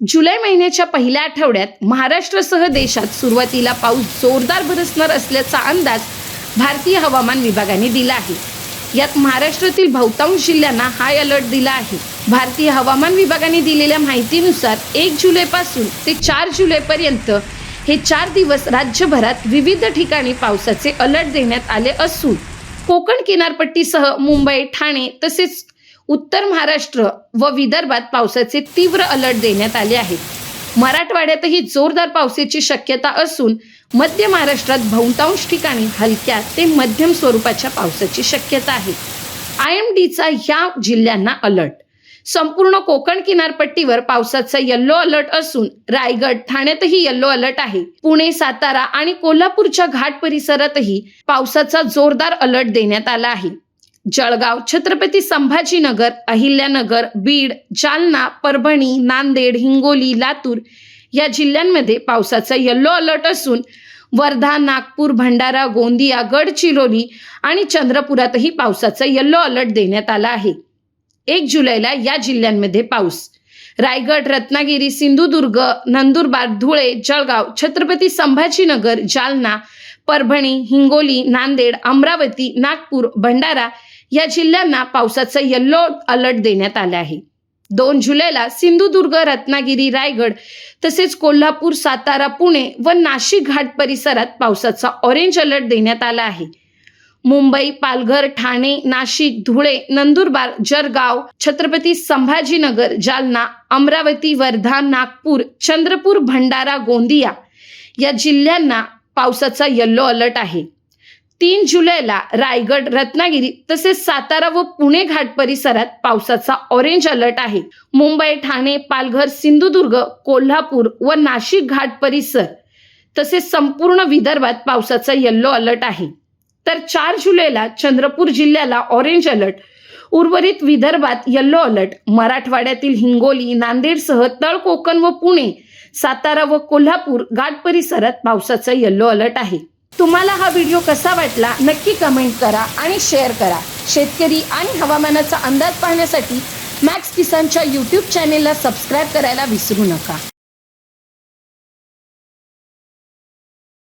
जुलै महिन्याच्या पहिल्या आठवड्यात महाराष्ट्रासह देशात सुरुवातीला पाऊस जोरदार बरसणार असल्याचा अंदाज भारतीय हवामान विभागाने दिला आहे. यात महाराष्ट्रातील बहुतांश जिल्ह्यांना हाय अलर्ट दिला आहे. भारतीय हवामान विभागाने दिलेल्या माहितीनुसार एक जुलैपासून ते चार जुलैपर्यंत हे चार दिवस राज्यभरात विविध ठिकाणी पावसाचे अलर्ट देण्यात आले असून कोकण किनारपट्टीसह मुंबई ठाणे तसेच उत्तर महाराष्ट्र व विदर्भात पावसाचे तीव्र अलर्ट देण्यात आले आहेत. मराठवाड्यातही जोरदार पावसाची शक्यता असून मध्य महाराष्ट्रात बहुतांश ठिकाणी हलक्या ते मध्यम स्वरूपाच्या पावसाची शक्यता आहे. आय एम डीचा या जिल्ह्यांना अलर्ट. संपूर्ण कोकण किनारपट्टीवर पावसाचा येल्लो अलर्ट असून रायगड ठाण्यातही येल्लो अलर्ट आहे. पुणे सातारा आणि कोल्हापूरच्या घाट परिसरातही पावसाचा जोरदार अलर्ट देण्यात आला आहे. जळगाव छत्रपती संभाजीनगर अहिल्यानगर बीड जालना परभणी नांदेड हिंगोली लातूर या जिल्ह्यांमध्ये पावसाचा येल्लो अलर्ट असून वर्धा नागपूर भंडारा गोंदिया गडचिरोली आणि चंद्रपुरातही पावसाचा येल्लो अलर्ट देण्यात आला आहे. एक जुलैला या जिल्ह्यांमध्ये पाऊस. रायगड रत्नागिरी सिंधुदुर्ग नंदुरबार धुळे जळगाव छत्रपती संभाजीनगर जालना परभणी हिंगोली नांदेड अमरावती नागपूर भंडारा या जिल्ह्यांना पावसाचा येल्लो अलर्ट देण्यात आला आहे. दोन जुलैला सिंधुदुर्ग रत्नागिरी रायगड तसेच कोल्हापूर सातारा पुणे व नाशिक घाट परिसरात पावसाचा ऑरेंज अलर्ट देण्यात आला आहे. मुंबई पालघर ठाणे नाशिक धुळे नंदुरबार जळगाव छत्रपती संभाजीनगर जालना अमरावती वर्धा नागपूर चंद्रपूर भंडारा गोंदिया या जिल्ह्यांना पावसाचा येल्लो अलर्ट आहे. तीन जुलैला रायगड रत्नागिरी तसेच सातारा व पुणे घाट परिसरात पावसाचा ऑरेंज अलर्ट आहे. मुंबई ठाणे पालघर सिंधुदुर्ग कोल्हापूर व नाशिक घाट परिसर तसेच संपूर्ण विदर्भात पावसाचा येल्लो अलर्ट आहे. तर चार जुलैला चंद्रपूर जिल्ह्याला ऑरेंज अलर्ट उर्वरित विदर्भात येल्लो अलर्ट मराठवाड्यातील हिंगोली नांदेडसह तळ कोकण व पुणे सातारा व कोल्हापूर घाट परिसरात पावसाचा येल्लो अलर्ट आहे. तुम्हाला हा व्हिडिओ कसा वाटला नक्की कमेंट करा आणि शेअर करा. शेतकरी आणि हवामानाचा अंदाज पाहण्यासाठी मॅक्स किसानच्या यूट्यूब चॅनेलला सबस्क्राईब करायला विसरू नका.